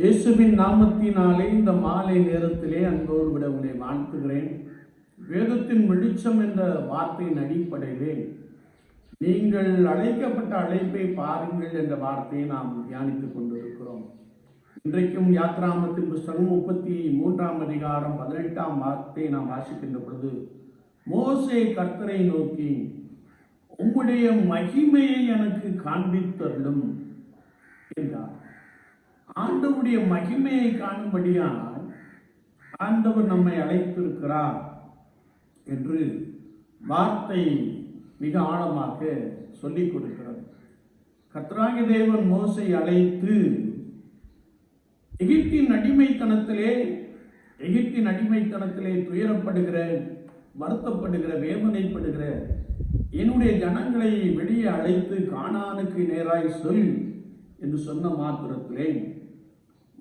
இயேசுவின் நாமத்தினாலே இந்த மாலை நேரத்திலே அன்போடு விட உங்களை வாழ்த்துகிறேன். வேதத்தின் வெளிச்சம் என்ற வார்த்தையின் அடிப்படையிலே நீங்கள் அழைக்கப்பட்ட அழைப்பை பாருங்கள் என்ற வார்த்தையை நாம் தியானித்துக் கொண்டிருக்கிறோம். இன்றைக்கும் யாத்ராமத்தின் புஸ்தகம் முப்பத்தி மூன்றாம் அதிகாரம் பதினெட்டாம் வார்த்தையை நாம் வாசிக்கின்ற பொழுது மோசை கர்த்தரை நோக்கி உம்முடைய மகிமையை எனக்கு காண்பித்தருளும் என்றார். ஆண்டவருடைய மகிமையை காணும்படியானால் ஆண்டவர் நம்மை அழைத்திருக்கிறார் என்று வார்த்தை மிக ஆழமாக சொல்லிக் கொடுக்கிறது. கர்த்தராகி தேவன் மோசை அழைத்து எகிப்தின் அடிமைத்தனத்திலே எகிப்தின் அடிமைத்தனத்திலே துயரப்படுகிற வருத்தப்படுகிற வேதனைப்படுகிற என்னுடைய ஜனங்களை வெளியே அழைத்து காணானுக்கு நேராய் சொல் என்று சொன்ன மாத்திரத்திலே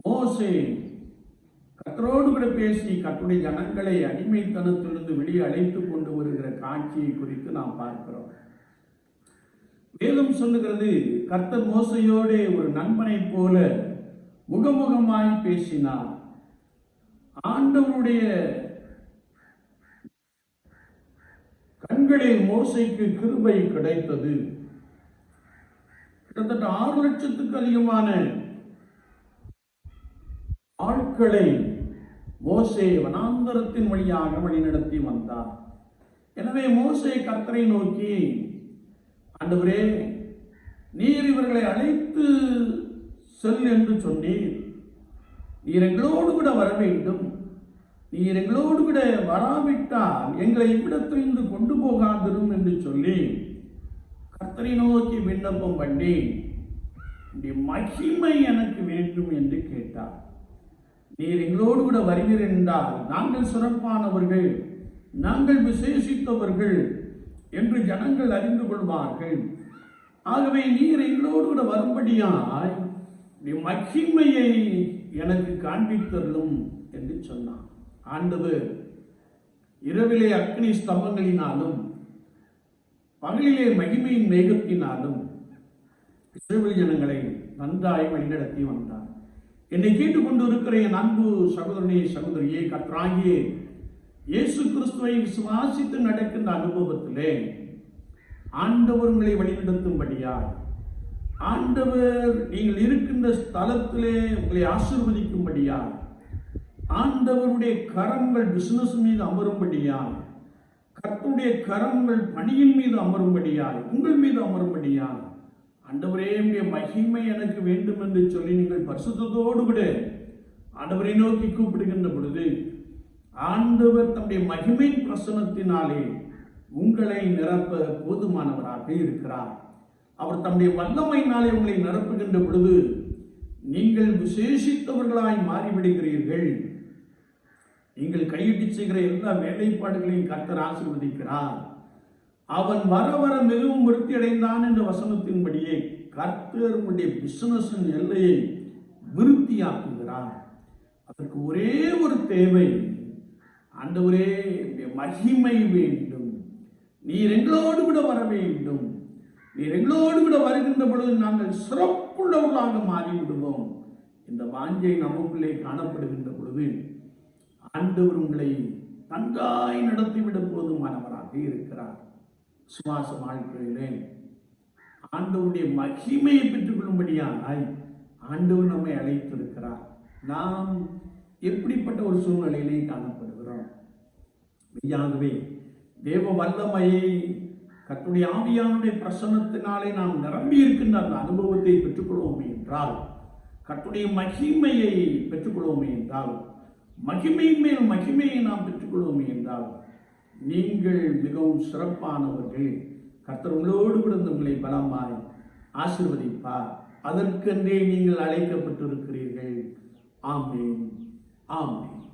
மோசே கத்தரோடு கூட பேசி கத்துடைய ஜனங்களை அடிமைத்தனத்திலிருந்து வெளியே அழைத்து கொண்டு வருகிற காட்சியை குறித்து நாம் பார்க்கிறோம். மேலும் சொல்லுகிறது கர்த்தர் மோசையோடு ஒரு நண்பனைப் போல முகமுகமாய் பேசினார். ஆண்டவருடைய கண்களில் மோசைக்கு கிருபை கிடைத்தது. கிட்டத்தட்ட ஆறு லட்சத்துக்கு அதிகமான ஆட்களை மோசே வனாந்தரத்தின் வழியாக வழிநடத்தி வந்தார். எனவே மோசே கர்த்தரை நோக்கி ஆண்டவரே நீர் இவர்களை அழைத்து செல் என்று சொன்னீர். நீர் எங்களோடு கூட வர வேண்டும். நீர் எங்களோடு கூட வராவிட்டால் எங்களை இவ்விடத்திலிருந்து கொண்டு போகாதிரும் என்று சொல்லி கர்த்தரை நோக்கி விண்ணப்பம் பண்ணி மகிமை எனக்கு வேண்டும் என்று கேட்டார். நீர் எங்களோடு கூட வருவீர் என்றால் நாங்கள் சிறப்பானவர்கள் நாங்கள் விசேஷித்தவர்கள் என்று ஜனங்கள் அறிந்து கொள்வார்கள். ஆகவே நீர் எங்களோடு கூட வரும்படியாய் நீ மகிமையை எனக்கு காண்பித்தருளும் என்று சொன்னான். ஆண்டவர் இரவிலே அக்னி ஸ்தம்பங்களினாலும் பகலிலே மகிமையின் மேகத்தினாலும் இஸ்ரவேல் ஜனங்களை நன்றாய் வழிநடத்தி வந்தார். என்னை கேட்டுக்கொண்டு இருக்கிற என் அன்பு சகோதரனே சகோதரியே கற்றாகியே இயேசு கிறிஸ்துவை விசுவாசித்து நடக்கின்ற அனுபவத்திலே ஆண்டவர் உங்களை வழிநடத்தும்படியாய் ஆண்டவர் நீங்கள் இருக்கின்ற ஸ்தலத்திலே உங்களை ஆசிர்வதிக்கும்படியாய் ஆண்டவருடைய கரங்கள் பிசினஸ் மீது அமரும்படியாய் கர்த்தருடைய கரங்கள் பணியின் மீது அமரும்படியாய் உங்கள் மீது அமரும்படியாய் ஆண்டவரே உடைய மகிமை எனக்கு வேண்டும் என்று சொல்லி நீங்கள் பரிசுத்தோடு கூட ஆண்டவரை நோக்கி கூப்பிடுகின்ற பொழுது ஆண்டவர் தம்முடைய மகிமை பிரசனத்தினாலே உங்களை நிரப்ப போதுமானவராக இருக்கிறார். அவர் தம்முடைய வல்லமையினாலே உங்களை நிரப்புகின்ற பொழுது நீங்கள் விசேஷித்தவர்களாய் மாறிவிடுகிறீர்கள். நீங்கள் கையிட்டு செய்கிற எல்லா வேலைப்பாடுகளையும் கர்த்தர் ஆசீர்வதிக்கிறார். அவன் வர வர மிகவும் விருத்தி அடைந்தான் என்ற வசனத்தின்படியே கர்த்தருடைய பிசினஸின் எல்லையை விருத்தியாக்குகிறார். அதற்கு ஒரே ஒரு தேவை அந்த ஒரே மகிமை வேண்டும். நீர் எங்களோடு கூட வர வேண்டும். நீர் எங்களோடு கூட வருகின்ற பொழுது நாங்கள் சிறப்புள்ளவர்களாக மாறிவிடுவோம். இந்த வாஞ்சை நமக்குள்ளே காணப்படுகின்ற பொழுது ஆண்டவர் உங்களை நன்றாய் நடத்திவிட போதுமானவராக இருக்கிறார். சுவாசம் வாழ்க்கையிலே ஆண்டவருடைய மகிமையை பெற்றுக்கொள்ளும்படியானாய் ஆண்டவர் நம்மை அழைத்திருக்கிறார். நாம் எப்படிப்பட்ட ஒரு சூழ்நிலையிலே காணப்படுகிறோம்? மெய்யாகவே தேவ வல்லமையை கத்துடைய ஆவியானுடைய பிரசன்னத்தினாலே நாம் நிரம்பி இருக்கின்ற அந்த அனுபவத்தை பெற்றுக்கொள்வோமே என்றால் கத்துடைய மகிமையை பெற்றுக்கொள்வோமே என்றால் மகிமையின் மேல் மகிமையை நாம் பெற்றுக்கொள்வோமே என்றால் நீங்கள் மிகவும் சிறப்பானவர்கள். கர்த்தர் உங்களோடு கூட உங்களை பலமாய் ஆசிர்வதிப்பார். அதற்கென்றே நீங்கள் அழைக்கப்பட்டிருக்கிறீர்கள். ஆமேன். ஆமேன்.